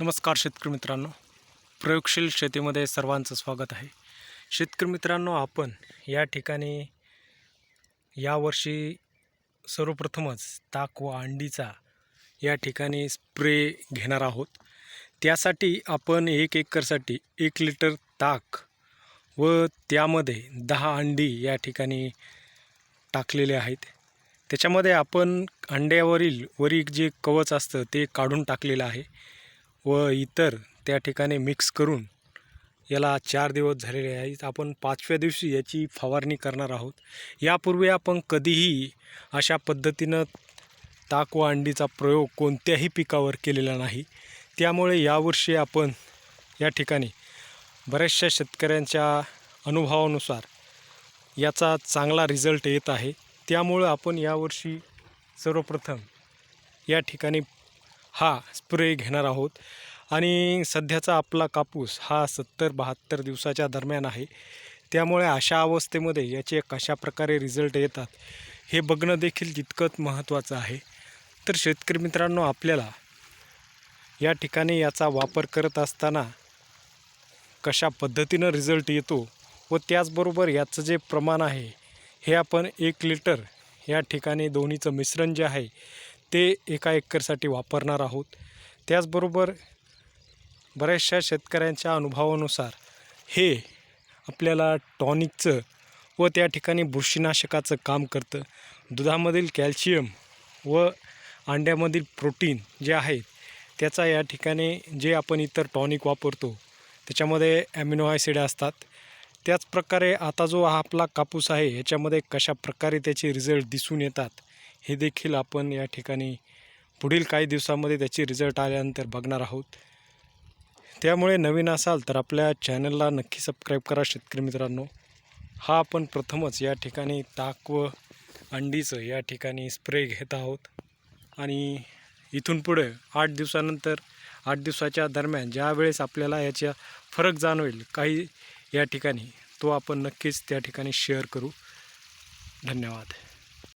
नमस्कार शेतकरी मित्रांनो. प्रयोगशील शेतीमध्ये सर्वांचं स्वागत आहे. शेतकरी मित्रांनो आपण या ठिकाणी यावर्षी सर्वप्रथमच ताक व अंडीचा या ठिकाणी स्प्रे घेणार आहोत. त्यासाठी आपण एक एकरसाठी एक लिटर ताक व त्यामध्ये दहा अंडी या ठिकाणी टाकलेले आहेत. त्याच्यामध्ये आपण अंड्यावरील वरील जे कवच असतं ते काढून टाकलेलं आहे. व इतर त्या ठिकाणी मिक्स करून याला चार दिवस झालेले आहेत. आपण पाचव्या दिवशी याची फवारणी करणार आहोत. यापूर्वी आपण कधीही अशा पद्धतीनं ताक व अंडीचा प्रयोग कोणत्याही पिकावर केलेला नाही. त्यामुळे यावर्षी आपण या ठिकाणी बऱ्याचशा शेतकऱ्यांच्या अनुभवानुसार याचा चांगला रिझल्ट येत आहे. त्यामुळं आपण यावर्षी सर्वप्रथम या ठिकाणी हा स्प्रे घेणार आहोत. आणि सध्याचा आपला कापूस हा सत्तर बहात्तर दिवसाच्या दरम्यान आहे. त्यामुळे अशा अवस्थेमध्ये याचे कशा प्रकारे रिझल्ट येतात हे बघणं देखील तितकंच महत्त्वाचं आहे. तर शेतकरी मित्रांनो आपल्याला या ठिकाणी याचा वापर करत असताना कशा पद्धतीनं रिझल्ट येतो व त्याचबरोबर याचं जे प्रमाण आहे हे आपण एक लिटर या ठिकाणी दोन्हीचं मिश्रण जे आहे ते एका एकरसाठी वापरणार आहोत. त्याचबरोबर बऱ्याचशा शेतकऱ्यांच्या अनुभवानुसार हे आपल्याला टॉनिकचं व त्या ठिकाणी बुरशीनाशकाचं काम करतं. दुधामधील कॅल्शियम व अंड्यामधील प्रोटीन जे आहेत त्याचा या ठिकाणी जे आपण इतर टॉनिक वापरतो त्याच्यामध्ये ॲमिनो ॲसिड असतात. त्याचप्रकारे आता जो हा आपला कापूस आहे याच्यामध्ये कशा प्रकारे त्याचे रिझल्ट दिसून येतात हे देखील आपण या ठिकाणी पुढील काही दिवसामध्ये त्याचे रिझल्ट आल्यानंतर बघणार आहोत. त्यामुळे नवीन असाल तर आपल्या चॅनलला नक्की सबस्क्राईब करा शेतकरी मित्रांनो. हा आपण प्रथमच या ठिकाणी ताक व अंडीचं या ठिकाणी स्प्रे घेत आहोत. आणि इथून पुढे आठ दिवसानंतर आठ दिवसाच्या दरम्यान ज्यावेळेस आपल्याला याच्या फरक जाणवेल काही या ठिकाणी तो आपण नक्कीच त्या ठिकाणी शेअर करू. धन्यवाद.